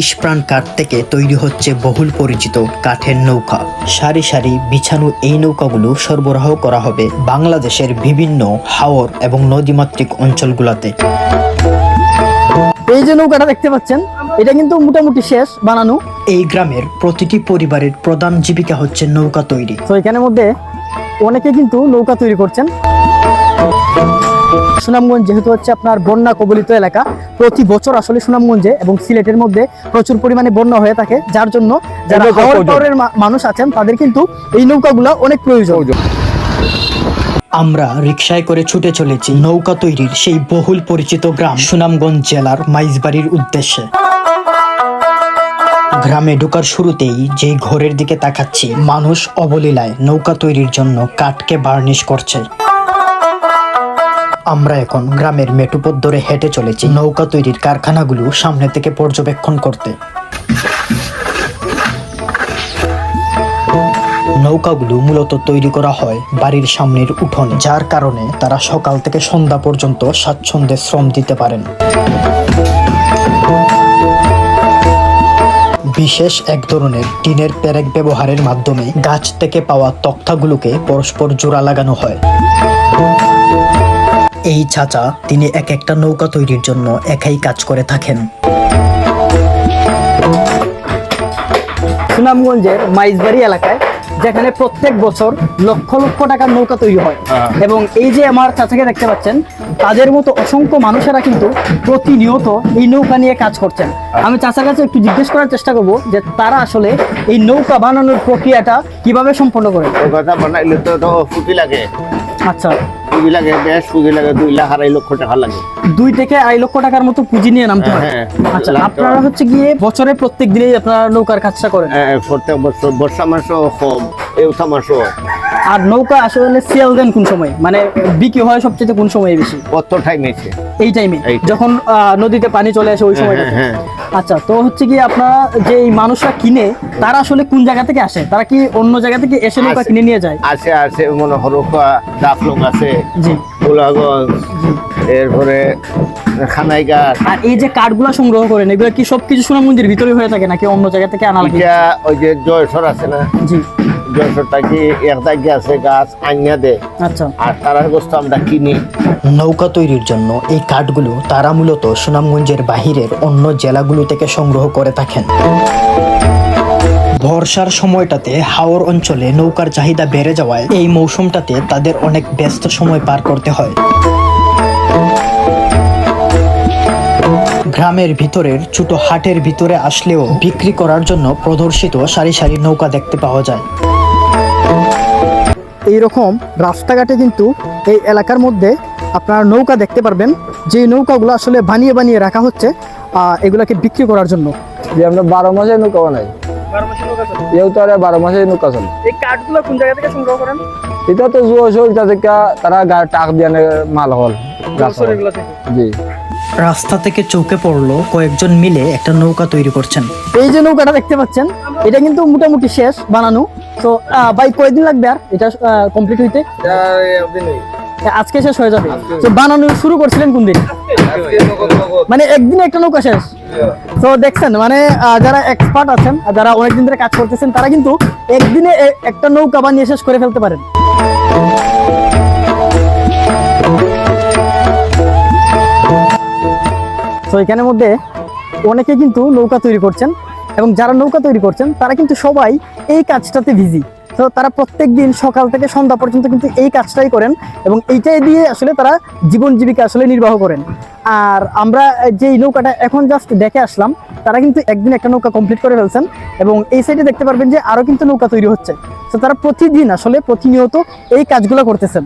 নিষ্প্রাণ কাঠ থেকে তৈরি হচ্ছে বহুল পরিচিত কাঠের নৌকা। সারি সারি বিছানো এই নৌকাগুলো সরবরাহ করা হবে বাংলাদেশের বিভিন্ন হাওর এবং নদীমাতৃক অঞ্চলগুলোতে। এই যে নৌকাটা দেখতে পাচ্ছেন এটা কিন্তু মোটামুটি শেষ বানানো। এই গ্রামের প্রতিটি পরিবারের প্রধান জীবিকা হচ্ছে নৌকা তৈরি। তো এখানের মধ্যে অনেকে কিন্তু নৌকা তৈরি করছেন। সুনামগঞ্জ যেহেতু হচ্ছে আপনার বন্যা কবলিত এলাকা প্রতি বছর আসলে সুনামগঞ্জে এবং সিলেটের মধ্যে প্রচুর পরিমাণে বন্যা হয়ে থাকে যার জন্য যারা মানুষ আছেন তাদের কিন্তু এই নৌকাগুলো অনেক প্রয়োজন। আমরা রিকশায় করে ছুটে চলেছি নৌকা তৈরির সেই বহুল পরিচিত গ্রাম সুনামগঞ্জ জেলার মাইজবাড়ির উদ্দেশ্যে। গ্রামে ঢোকার শুরুতেই যে ঘরের দিকে তাকাচ্ছি মানুষ অবলীলায় নৌকা তৈরির জন্য কাঠকে বার্নিশ করছে। আমরা এখন গ্রামের মেটুপথ ধরে হেঁটে চলেছি। নৌকা তৈরির কারখানাগুলো সামনে থেকে পর্যবেক্ষণ করতে। নৌকাগুলো মূলত তৈরি করা হয় বাড়ির সামনের উঠোনে, যার কারণে তারা সকাল থেকে সন্ধ্যা পর্যন্ত স্বাচ্ছন্দ্যে শ্রম দিতে পারেন। বিশেষ এক ধরনের টিনের পেরেক ব্যবহারের মাধ্যমে গাছ থেকে পাওয়া তক্তাগুলোকে পরস্পর জোড়া লাগানো হয়। এই চাচা তিনি এক একটা নৌকা তৈরির জন্য একাই কাজ করে থাকেন। সুনামগঞ্জের মাইজবাড়ি এলাকায় যেখানে প্রত্যেক বছর লক্ষ লক্ষ টাকার নৌকা তৈরি হয়। এবং এই যে আমার চাচাকে দেখতে পাচ্ছেন তাদের মতো অসংখ্য মানুষেরা কিন্তু প্রতিনিয়ত এই নৌকা নিয়ে কাজ করছেন। আমি চাচার কাছে একটু জিজ্ঞেস করার চেষ্টা করব যে তারা আসলে এই নৌকা বানানোর প্রক্রিয়াটা কীভাবে সম্পন্ন করে কথা বানাইলে তো ফুটি লাগে। আচ্ছা। পুঁজি লাগে বেশ পুঁজি লাগে দুই লাখ আড়াই লক্ষ টাকা লাগে। দুই থেকে আড়াই লক্ষ টাকার মতো পুঁজি নিয়ে নামতে হয় হ্যাঁ, আচ্ছা আপনারা হচ্ছে গিয়ে বছরে প্রত্যেক দিনেই আপনারা নৌকার কাজটা করেন? এ, প্রত্যেক বছর বর্ষা মাসও কম এউথা মাসও। আর নৌকা আসলে সেল দেন কোন সময়? মানে বিক্রি হয় সবচেয়ে কোন সময় বেশি? কত টাইম এসে। এই টাইমে যখন নদীতে পানি চলে আসে ওই সময় হ্যাঁ, আচ্ছা তো হচ্ছে কি আপনারা যে এই মানুষরা কিনে তারা আসলে কোন জায়গা থেকে আসে? তারা কি অন্য জায়গা থেকে এসে নৌকা কিনে নিয়ে যায়? আসে আসে মনে হরকা দাফলং আছে জি। গোলাগঞ্জ এরপরে খানাইঘাট। আর এই যে কাঠগুলা সংগ্রহ করেন এগুলো কি সবকিছু সুনামগঞ্জের ভিতরে হয়ে থাকে নাকি অন্য জায়গা থেকে আনা লাগে? ওই যে জয়সর আছে না? জি। জয়সরটা কি এক জায়গায় আছে গাছ আইনা দে আচ্ছা। আর তারার গোস্ত আমরা কিনি। নৌকা তৈরির জন্য এই কাঠগুলো তারা মূলত সুনামগঞ্জের বাহিরের অন্য জেলাগুলো থেকে সংগ্রহ করে থাকেন। বর্ষার সময়টাতে হাওর অঞ্চলে নৌকার চাহিদা বেড়ে যাওয়ায় এই মৌসুমটাতে তাদের অনেক ব্যস্ত সময় পার করতে হয়। গ্রামের ভিতরের ছোট হাটের ভিতরে আসলেও বিক্রি করার জন্য প্রদর্শিত সারি সারি নৌকা দেখতে পাওয়া যায়। এইরকম রাস্তাঘাটে কিন্তু এই এলাকার মধ্যে আপনারা নৌকা দেখতে পারবেন। যে নৌকাগুলো আসলে বানিয়ে বানিয়ে রাখা হচ্ছে এগুলাকে বিক্রি করার জন্য। যে আমরা বারো মাসে নৌকা বানাই। এও তো বারো মাসে নৌকা চলে এই কাঠগুলো কোন জায়গা থেকে সংগ্রহ করেন? এটা তো জুয়া চলতে থেকে তারা টাক দিয়ে মাল হল। জি। রাস্তা থেকে চৌকে পড়ল কয়েকজন মিলে একটা নৌকা তৈরি করছেন। এই যে নৌকাটা দেখতে পাচ্ছেন এটা কিন্তু মোটামুটি শেষ বানানো। তো ভাই কয়দিন লাগবে আর? এটা কমপ্লিট হইতে? আজকে শেষ হয়ে যাবে। তো বানানো শুরু করছিলেন কোন দিন? মানে একদিনে একটা নৌকা শেষ। তো দেখছেন মানে যারা এক্সপার্ট আছেন যারা অনেকদিন ধরে কাজ করতেছেন, তারা কিন্তু একদিনে একটা নৌকা বানিয়ে শেষ করে ফেলতে পারেন। তো এখানের মধ্যে অনেকে কিন্তু নৌকা তৈরি করছেন, এবং যারা নৌকা তৈরি করছেন, তারা কিন্তু সবাই এই কাজটাতে বিজি তো তারা প্রত্যেক দিন সকাল থেকে সন্ধ্যা পর্যন্ত কিন্তু এই কাজটাই করেন এবং এইটাই দিয়ে আসলে তারা জীবন জীবিকা আসলে নির্বাহ করেন। আর আমরা যে নৌকাটা এখন জাস্ট দেখে আসলাম, তারা কিন্তু একদিন একটা নৌকা কমপ্লিট করে ফেলছেন এবং এই সাইডে দেখতে পারবেন যে আরও কিন্তু নৌকা তৈরি হচ্ছে। তো তারা প্রতিদিন আসলে প্রতিনিয়ত এই কাজগুলো করতেছেন।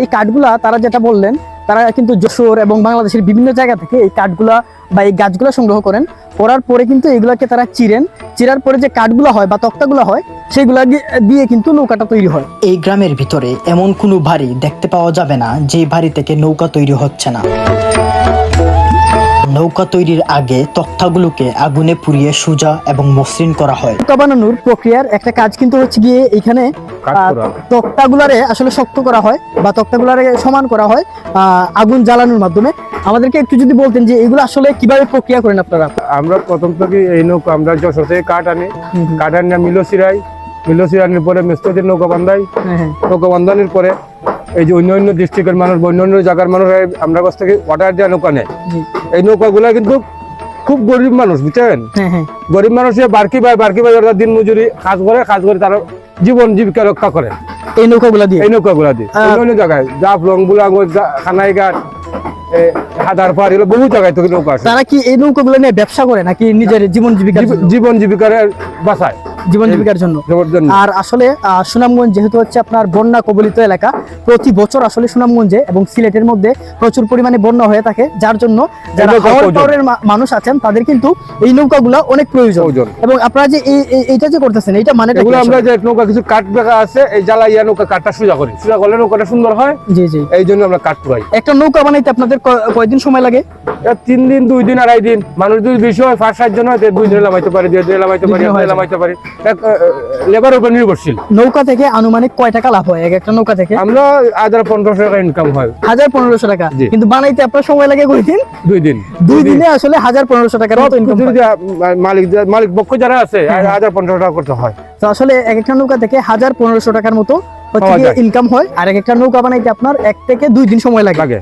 এই কাঠগুলা তারা যেটা বললেন, তারা কিন্তু যশোর এবং বাংলাদেশের বিভিন্ন জায়গা থেকে এই কাঠগুলা বা এই গাছগুলা সংগ্রহ করেন করার পরে কিন্তু এগুলাকে তারা চিরেন। চিরার পরে যে কাঠগুলো হয় বা তক্তাগুলো হয় সেগুলা দিয়ে- কিন্তু নৌকাটা তৈরি হয়। এই গ্রামের ভিতরে এমন কোনো বাড়ি দেখতে পাওয়া যাবে না যে বাড়ি থেকে নৌকা তৈরি হচ্ছে না। নৌকা তৈরির আগে তক্তাগুলোকে আগুনে পুড়িয়ে সোজা এবং মসৃণ করা হয়। নৌকা বানানোর প্রক্রিয়ার একটা কাজ কিন্তু হচ্ছে গিয়ে এখানে। তক্তাগুলারে আসলে শক্ত করা হয় বা তক্তাগুলারে সমান করা হয় আগুন জ্বালানোর মাধ্যমে। আমাদেরকে একটু যদি বলতেন যে এগুলো আসলে কীভাবে প্রক্রিয়া করেন আপনারা? আমরা প্রথম থেকে এই নৌকা আমরা যশোর থেকে কাঠ আনি। কাঠ আনিয়ে মিলো চিরাই মিলো পরে মিস্ত্রিদের নৌকা বান্ধাই। হ্যাঁ হ্যাঁ। নৌকা বান্ধানোর পরে এই যে অন্য অন্য ডিস্ট্রিক্টের মানুষ অন্য অন্য জায়গার মানুষ আমরা কাছ থেকে অর্ডার দেওয়া নৌকা নেয়। এই নৌকাগুলা কিন্তু খুব গরিব মানুষ বুঝছেন? হ্যাঁ গরিব মানুষে বারকি ভাই বারকি ভাই ওরা দিন মজুরি কাজ করে কাজ করে তারা জীবন জীবিকা রক্ষা করে। এই নৌকাগুলা দিয়ে? এই নৌকাগুলা দিয়ে। অন্য অন্য জায়গায় জাফলং বুলাঙ্গ খানাইঘাট হাদার পাহাড় এগুলো বহু জায়গায় থেকে নৌকা আছে। তারা কি এই নৌকাগুলো নিয়ে ব্যবসা করে নাকি নিজের জীবন জীবিকা? জীবন জীবিকার বাসায়। জীবন জীবিকার জন্য। আর আসলে সুনামগঞ্জ যেহেতু হচ্ছে আপনার বন্যা কবলিত এলাকা প্রতি বছর আসলে সুনামগঞ্জে এবং সিলেটের মধ্যে প্রচুর পরিমাণে বন্যা হয়ে থাকে যার জন্য যারা মানুষ আছেন তাদের কিন্তু এই নৌকাগুলো অনেক প্রয়োজন। এবং আপনারা যে এই- এই- এইটা যে করতেছেন এটা মানে আমরা যে নৌকা কিছু কাঠ বেঁকা আছে এই জ্বালাইয়া নৌকা কাঠটা সোজা করি। সোজা করলে নৌকাটা সুন্দর হয় জি জি। এই জন্য আমরা কাঠ পুরাই। একটা নৌকা বানাইতে আপনাদের কয়দিন সময় লাগে? তিন দিন দুই দিন আড়াই দিন। মানুষ যদি বেশি হয় পাঁচ সাত জন হয় দুই দিন লামাইতে পারি দুই দিন লামাইতে পারি। লামাইতে পারি। লেবার উপর নির্ভরশীল। নৌকা থেকে আনুমানিক কয় টাকা লাভ হয়? এক একটা নৌকা থেকে? আমরা হাজার পনেরোশো টাকা ইনকাম হয়। হাজার পনেরোশো টাকা। কিন্তু বানাইতে আপনার সময় লাগে কয় দিন? দুই দিন। দুই দিনে আসলে হাজার পনেরোশো টাকার মতো ইনকাম মালিক মালিক পক্ষ যারা আছে হাজার পনেরোশো টাকা করতে হয়। তো আসলে এক একটা নৌকা থেকে হাজার পনেরোশো টাকার মতো। ইনকাম হয় আর এক একটা নৌকা বানাইতে আপনার এক থেকে দুই দিন সময় লাগে।